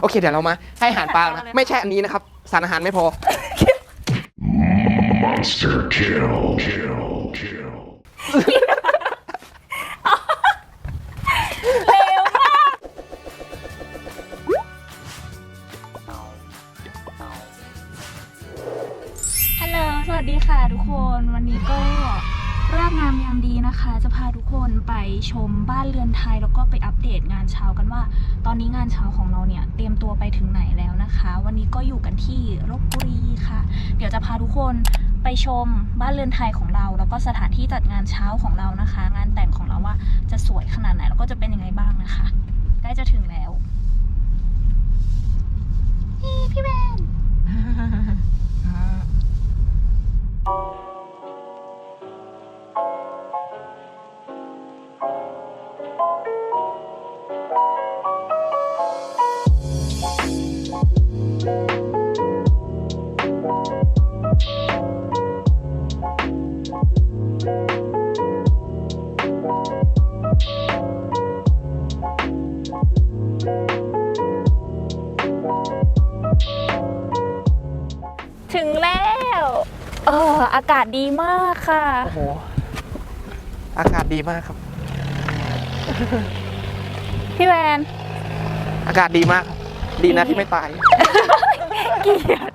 โอเคเดี๋ยวเรามาให้อาหารปลานะไม่ใช่อันนี้นะครับ สารอาหารไม่พอ Monster kill. Kill. Kill. เร็วมากฮัลโหล สวัสดีค่ะทุกคน วันนี้ก็ เริ่มงามยามดีนะคะ จะพาทุกคนไปชมบ้านเรือนไทย แล้วก็ไปอัปเดตงานเช้ากันว่า ตอนนี้งานเช้าของเราเนี่ยเตรียมตัวไปถึงไหนแล้วนะคะ วันนี้ก็อยู่กันที่ลบบุรีค่ะ เดี๋ยวจะพาทุกคนไปชมบ้านเรือนไทยของเรา แล้วก็สถานที่จัดงานเช้าของเรานะคะ งานแต่งของเราว่าจะสวยขนาดไหนแล้วก็จะเป็นยังไงบ้างนะคะใกล้จะถึงแล้วนี่พี่แมน อออากาศดีมากค่ะ โอ้โห อากาศดีมากครับ พี่แวนอากาศดีมากครับดีนะที่ไม่ตาย เกลียด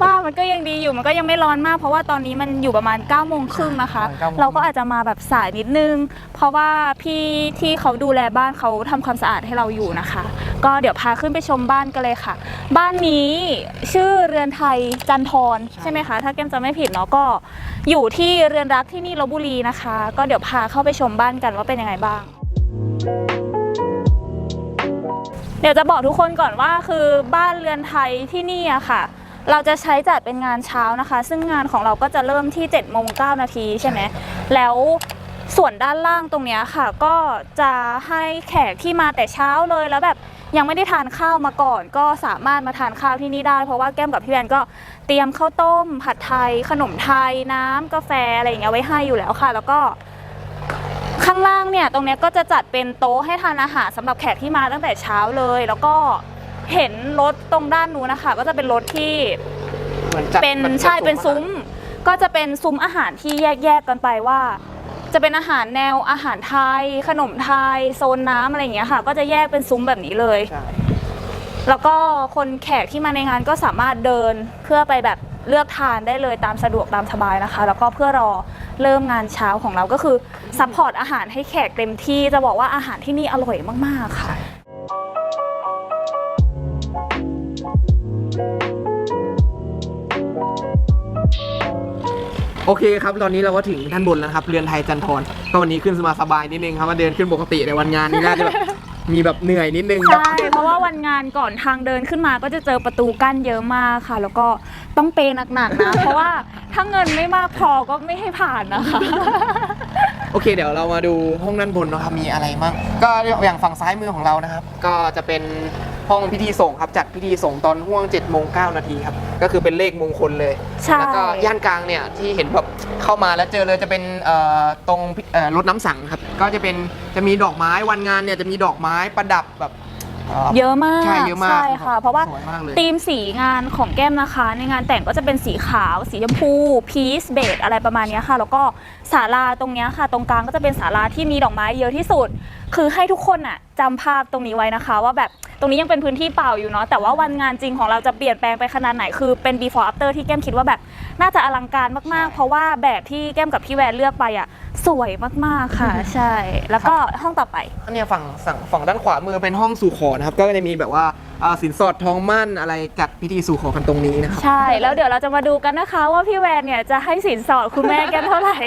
บ้านมันก็ยังดีอยู่มันก็ยังไม่ร้อนมาก เพราะว่าตอนนี้มันอยู่ประมาณ9ก้าโมงครึ่งนะคะประมาณ9โมงเราก็อาจจะมาแบบสายนิดนึง เพราะว่าพี่ที่เขาดูแลบ้านเขาทำความสะอาดให้เราอยู่นะคะ ก็เดี๋ยวพาขึ้นไปชมบ้านกันเลยค่ะ บ้านนี้ชื่อเรือนไทยจันทรใช่ไหมคะ ถ้าแก้มจะไม่ผิดเนาะก็อยู่ที่เรือนรักที่นี่ลบบุรีนะคะ ก็เดี๋ยวพาเข้าไปชมบ้านกันว่าเป็นยังไงบ้าง เดี๋ยวจะบอกทุกคนก่อนว่าคือบ้านเรือนไทยที่นี่อะค่ะเราจะใช้จัดเป็นงานเช้านะคะ ซึ่งงานของเราก็จะเริ่มที่7จ็ดโมงเนาทีใช่ไหมแล้วส่วนด้านล่างตรงเนี้ยค่ะ ก็จะให้แขกที่มาแต่เช้าเลยแล้วแบบ ยังไม่ได้ทานข้าวมาก่อน ก็สามารถมาทานข้าวที่นี่ได้ เพราะว่าแก้มกับพี่แวนก็เตรียมข้าวต้ม ผัดไทย ขนมไทยน้ำกาแฟอะไรอย่างเงี้ยไว้ให้อยู่แล้วค่ะ แล้วก็ข้างล่างเนี่ยตรงเนี้ยก็จะจัดเป็นโต๊ะให้ทานอาหารสำหรับแขกที่มาตั้งแต่เช้าเลย แล้วก็เห็นรถตรงด้านนู้นนะคะ ก็จะเป็นรถที่เป็นใช่เป็นซุ้ม ก็จะเป็นซุ้มอาหารที่แยกแยกๆกันไปว่า จะเป็นอาหารแนวอาหารไทย ขนมไทย โซนน้ำอะไรอย่างเงี้ยค่ะ ก็จะแยกเป็นซุ้มแบบนี้เลย ใช่แล้วก็คนแขกที่มาในงานก็สามารถเดินเพื่อไปแบบเลือกทานได้เลยตามสะดวกตามสบายนะคะ แล้วก็เพื่อรอเริ่มงานเช้าของเราก็คือซัพพอร์ตอาหารให้แขกเต็มที่จะบอกว่าอาหารที่นี่อร่อยมากๆค่ะ โอเคครับ ตอนนี้เราก็ถึงด้านบนแล้วนะครับ เรือนไทยจันทรก็วันนี้ขึ้นมาสบายนิดนึงครับมาเดินขึ้นปกติในวันงานนี้น่าจะแบบมีแบบเหนื่อยนิดนึงครับ ใช่ เพราะว่าวันงานก่อนทางเดินขึ้นมาก็จะเจอประตูกั้นเยอะมากค่ะ แล้วก็ต้องเปย์หนักๆนะ เพราะว่าถ้าเงินไม่มากพอก็ไม่ให้ผ่านนะคะ โอเค เดี๋ยวเรามาดูห้องด้านบนนะครับมีอะไรบ้างก็อย่างฝั่งซ้ายมือของเรานะครับ ก็จะเป็น ห้องพิธีส่งครับจัดพิธีส่งตอนห่วง7จ็ดโมงเนาทีครับก็คือเป็นเลขมงคลเลย ใช่แล้วก็ย่านกลางเนี่ยที่เห็นแบบเข้ามาแล้วเจอเลยจะเป็นเอ่อตรงพิเอ่อรถน้ำสังครับก็จะเป็นจะมีดอกไม้วันงานเนี่ยจะมีดอกไม้ประดับแบบเอ่อเยอะมากใช่เยอะมากใช่ค่ะ เพราะว่าสวยมากเลย ธีมสีงานของแก้มนะคะ ในงานแต่งก็จะเป็นสีขาว สีชมพูพีชเบจอะไรประมาณเนี้ยค่ะ แล้วก็ศาลาตรงเนี้ยค่ะ ตรงกลางก็จะเป็นศาลาที่มีดอกไม้เยอะที่สุด คือให้ทุกคนอะจำภาพตรงนี้ไว้นะคะ ว่าแบบตรงนี้ยังเป็นพื้นที่เปล่าอยู่เนาะแต่ว่าวันงานจริงของเราจะเปลี่ยนแปลงไปขนาดไหนคือเป็น before after ที่แก้มคิดว่าแบบน่าจะอลังการมากๆ เพราะว่าแบบที่แก้มกับพี่แวนเลือกไปอะสวยมากๆค่ะ ใช่ แล้วก็ห้องต่อไป อันเนี้ยฝั่งฝั่งฝั่งด้านขวามือเป็นห้องสู่ขอนะครับก็จะมีแบบว่าอ่าสินสอดทองมั่นอะไรจัดพิธีสู่ขอกันตรงนี้นะครับ ใช่ แล้วเดี๋ยวเราจะมาดูกันนะคะว่าพี่แวนเนี่ยจะให้สินสอดคุณแม่แก้มเท่าไหร่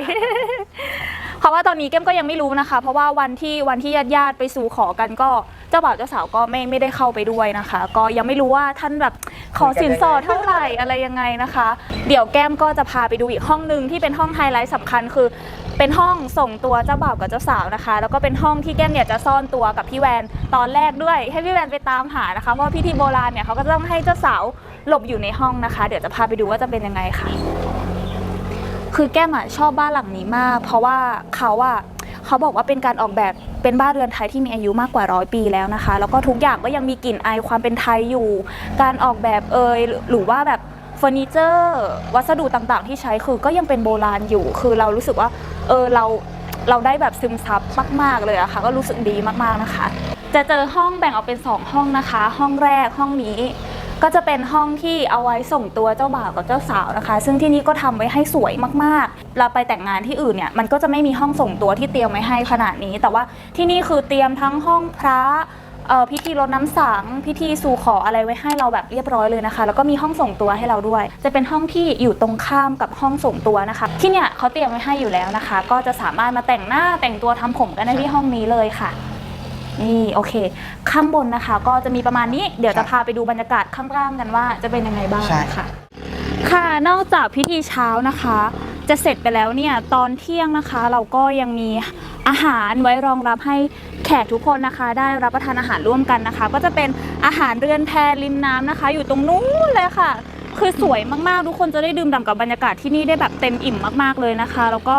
เพราะว่าตอนนี้แก้มก็ยังไม่รู้นะคะ เพราะว่าวันที่วันที่ญาติญาติๆไปสู่ขอกันก็เจ้าบ่าวเจ้าสาวก็ไม่ไม่ได้เข้าไปด้วยนะคะ ก็ยังไม่รู้ว่าท่านแบบขอสินสอดเท่าไหร่อะไรยังไงนะคะ เดี๋ยวแก้มก็จะพาไปดูอีกห้องหนึ่งที่เป็นห้องไฮไลท์สำคัญคือ เป็นห้องส่งตัวเจ้าบ่าวกับเจ้าสาวนะคะ แล้วก็เป็นห้องที่แก้มเนี่ยจะซ่อนตัวกับพี่แวนตอนแรกด้วย ให้พี่แวนไปตามหานะคะ เพราะว่าพิธีโบราณเนี่ยเขาก็จะต้องให้เจ้าสาวหลบอยู่ในห้องนะคะ เดี๋ยวจะพาไปดูว่าจะเป็นยังไงค่ะ คือแก้มอะชอบบ้านหลังนี้มาก เพราะว่าเขาอะเขาบอกว่าเป็นการออกแบบเป็นบ้านเรือนไทยที่มีอายุมากกว่าร้อยปีแล้วนะคะ แล้วก็ทุกอย่างก็ยังมีกลิ่นอายความเป็นไทยอยู่ การออกแบบเอยหรือว่าแบบเฟอร์นิเจอร์ วัสดุต่างๆ ที่ใช้คือก็ยังเป็นโบราณอยู่ คือเรารู้สึกว่า เออเราเราได้แบบซึมซับมาก ๆ เลยอะค่ะ ก็รู้สึกดีมากๆนะคะ จะเจอห้องแบ่งออกเป็น 2 ห้องนะคะ ห้องแรกห้องนี้ ก็จะเป็นห้องที่เอาไว้ส่งตัวเจ้าบ่าวกับเจ้าสาวนะคะ ซึ่งที่นี่ก็ทำไว้ให้สวยมากๆ เราไปแต่งงานที่อื่นเนี่ยมันก็จะไม่มีห้องส่งตัวที่เตรียมไว้ให้ขนาดนี้ แต่ว่าที่นี่คือเตรียมทั้งห้องพระ เอ่อพิธีรดน้ำสังพิธีสู่ขออะไรไว้ให้เราแบบเรียบร้อยเลยนะคะ แล้วก็มีห้องส่งตัวให้เราด้วย จะเป็นห้องที่อยู่ตรงข้ามกับห้องส่งตัวนะคะ ที่เนี่ยเขาเตรียมไว้ให้อยู่แล้วนะคะ ก็จะสามารถมาแต่งหน้าแต่งตัวทำผมกันได้ที่ห้องนี้เลยค่ะ นี่โอเค ข้างบนนะคะ ก็จะมีประมาณนี้เดี๋ยวจะพาไปดูบรรยากาศข้างล่างกันว่าจะเป็นยังไงบ้างใช่ ค่ะ ค่ะนอกจากพิธีเช้านะคะ จะเสร็จไปแล้วเนี่ยตอนเที่ยงนะคะ เราก็ยังมีอาหารไว้รองรับให้แขกทุกคนนะคะ ได้รับประทานอาหารร่วมกันนะคะ ก็จะเป็นอาหารเรือนแพริมน้ำนะคะ อยู่ตรงนู้นเลยค่ะ คือสวยมากๆ ทุกคนจะได้ดื่มด่ำกับบรรยากาศที่นี่ได้แบบเต็มอิ่มมากๆเลยนะคะ แล้วก็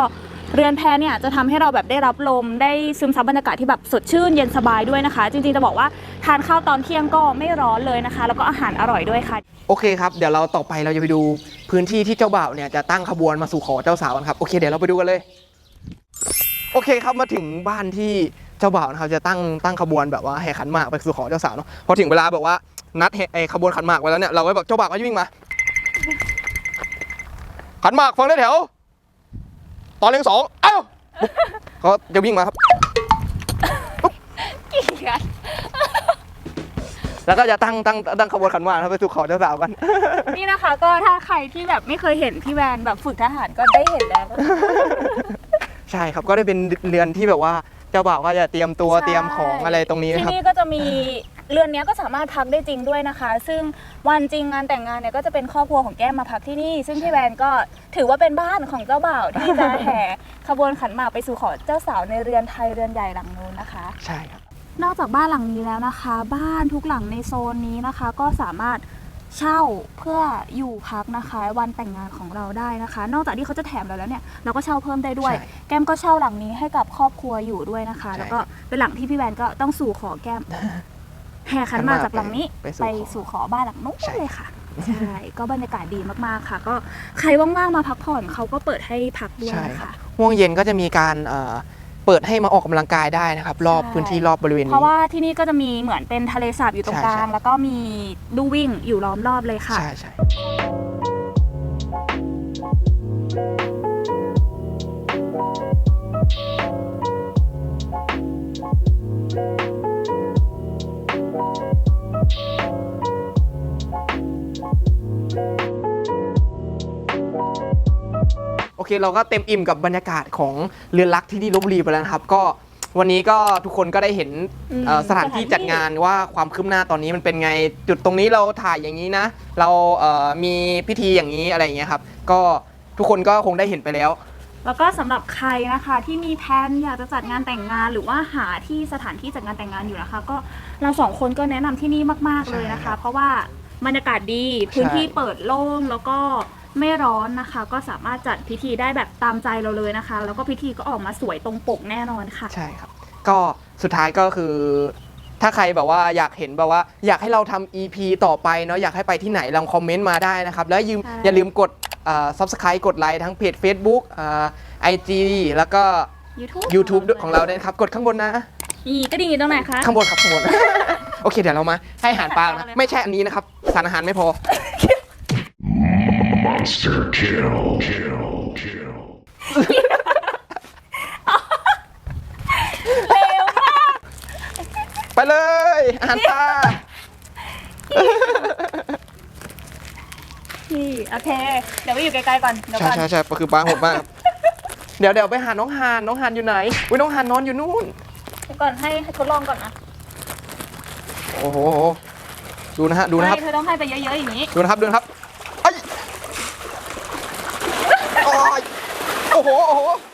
เรือนแพเนี่ยจะทำให้เราแบบได้รับลมได้ซึมซับบรรยากาศที่แบบสดชื่นเย็นสบายด้วยนะคะ จริงๆจะบอกว่าทานข้าวตอนเที่ยงก็ไม่ร้อนเลยนะคะ แล้วก็อาหารอร่อยด้วยค่ะ โอเคครับเดี๋ยวเราต่อไปเราจะไปดูพื้นที่ที่เจ้าบ่าวเนี่ยจะตั้งขบวนมาสู่ขอเจ้าสาวกันครับโอเคเดี๋ยวเราไปดูกันเลย โอเคครับมาถึงบ้านที่เจ้าบ่าวนะครับจะตั้งตั้งขบวนแบบว่าแห่ขันหมากไปสู่ขอเจ้าสาวเนาะพอถึงเวลาแบบว่านัดแห่ไอ้ขบวนขันหมากไว้แล้วเนี่ยเราก็แบบเจ้าบ่าวก็จะวิ่งมาขันหมากฟังได้แถว ตอนเลี้ยงสองเอ้าปุ๊บเขาจะวิ่งมาครับแล้วก็จะตั้งตั้งตั้งขบวนขันหมากครับไปสู่ขอเจ้าสาวกัน นี่นะคะก็ถ้าใครที่แบบไม่เคยเห็นพี่แวนแบบฝึกทหารก็ได้เห็นแล้วใช่ครับก็ได้เป็นเรือนที่แบบว่าเจ้าบ่าวก็จะเตรียมตัวใช่ เตรียมของอะไรตรงนี้ที่นะครับ นี่ก็จะมี เรือนเนี้ยก็สามารถพักได้จริงด้วยนะคะ ซึ่งวันจริงงานแต่งงานเนี่ยก็จะเป็นครอบครัวของแก้มมาพักที่นี่ ซึ่งพี่แวนก็ถือว่าเป็นบ้านของเจ้าบ่าวที่จะแห่ขบวนขันหมากไปสู่ขอเจ้าสาวในเรือนไทยเรือนใหญ่หลังนู้นนะคะ ใช่ครับ นอกจากบ้านหลังนี้แล้วนะคะ บ้านทุกหลังในโซนนี้นะคะ ก็สามารถเช่าเพื่ออยู่พักนะคะ วันแต่งงานของเราได้นะคะ นอกจากที่เขาจะแถมเราแล้วเนี่ยเราก็เช่าเพิ่มได้ด้วย ใช่แก้มก็เช่าหลังนี้ให้กับครอบครัวอยู่ด้วยนะคะ ใช่ แล้วก็เป็นหลังที่พี่แวนก็ต้องสู่ขอแก้ม แห่ขันหมากจากหลังนี้ไปสู่ไปขอสู่ขอบ้านหลังนู้นใช่เลยค่ะใช่ก็บรรยากาศดีมากๆค่ะ ก็ใครว่างๆมาพักผ่อนเขาก็เปิดให้พักด้วยใช่นะครัคะบห่วงเย็นก็จะมีการเอ่อเปิดให้มาออกกำลังกายได้นะครับ รอบใช่พื้นที่รอบบริเวณเพนี้ราะว่าที่นี่ก็จะมีเหมือนเป็นทะเลสาบอยู่ตรงใช่กลางใช่แล้วก็มีลู่วิ่งอยู่ล้อมรอบเลยค่ะใช่ใช่ เคเราก็เต็มอิ่มกับบรรยากาศของเรือนรักที่นี่ลบบุรีไปแล้วนะครับ ก็วันนี้ก็ทุกคนก็ได้เห็นอืมเอ่อสถานที่สถานที่จัดงานว่าความคืบหน้าตอนนี้มันเป็นไงจุดตรงนี้เราถ่ายอย่างนี้นะ เราเอ่อมีพิธีอย่างนี้อะไรอย่างเงี้ยครับก็ทุกคนก็คงได้เห็นไปแล้ว แล้วก็สำหรับใครนะคะที่มีแผนอยากจะจัดงานแต่งงาน หรือว่าหาที่สถานที่จัดงานแต่งงานอยู่นะคะ ก็เราสองคนก็แนะนำที่นี่มากๆเลยนะใช่ครัคะ บเพราะว่าบรรยากาศดีพื้นที่ใช่เปิดโล่งแล้วก็ ไม่ร้อนนะคะ ก็สามารถจัดพิธีได้แบบตามใจเราเลยนะคะ แล้วก็พิธีก็ออกมาสวยตรงปกแน่นอนค่ะ ใช่ครับ ก็สุดท้ายก็คือ ถ้าใครแบบว่าอยากเห็นแบบว่า อยากให้เราทำ EP ต่อไปเนาะอยากให้ไปที่ไหนลองคอมเมนต์มาได้นะครับ แล้วยืมใช่ อย่าลืมกดเอ่อ subscribe กดไลค์ทั้งเพจ Facebook อ่า IG แล้วก็ YouTube YouTube ของเราด้วยนะครับ กดข้างบนนะ นี่ก็ดีตรงไหนคะ ข้างบนครับข้างบน โอเค เดี๋ยวเรามาให้อาหารปลานะ ไม่ใช่อันนี้นะครับ สารอาหารไม่พอ Monster kill. Kill. Kill. เร็วมากไปเลยอาหารปลานี่โอเค เดี๋ยวไปอยู่ไกลๆก่อนเดี๋ยวใช่ก่อนใช่ใช่คือปลาโหดมาก เดี๋ยวเดี๋ยวไปหาน้องฮานน้องฮานอยู่ไหนอุ้ยน้องฮานนอนอยู่นู่น เดี๋ยวก่อนให้ให้ทดลองก่อนนะโอ้โหดูนะฮะดูนะครับไม่เธอต้องให้ไปเยอะๆอย่างนี้ดูนะครับดูนะครับ โอ้โห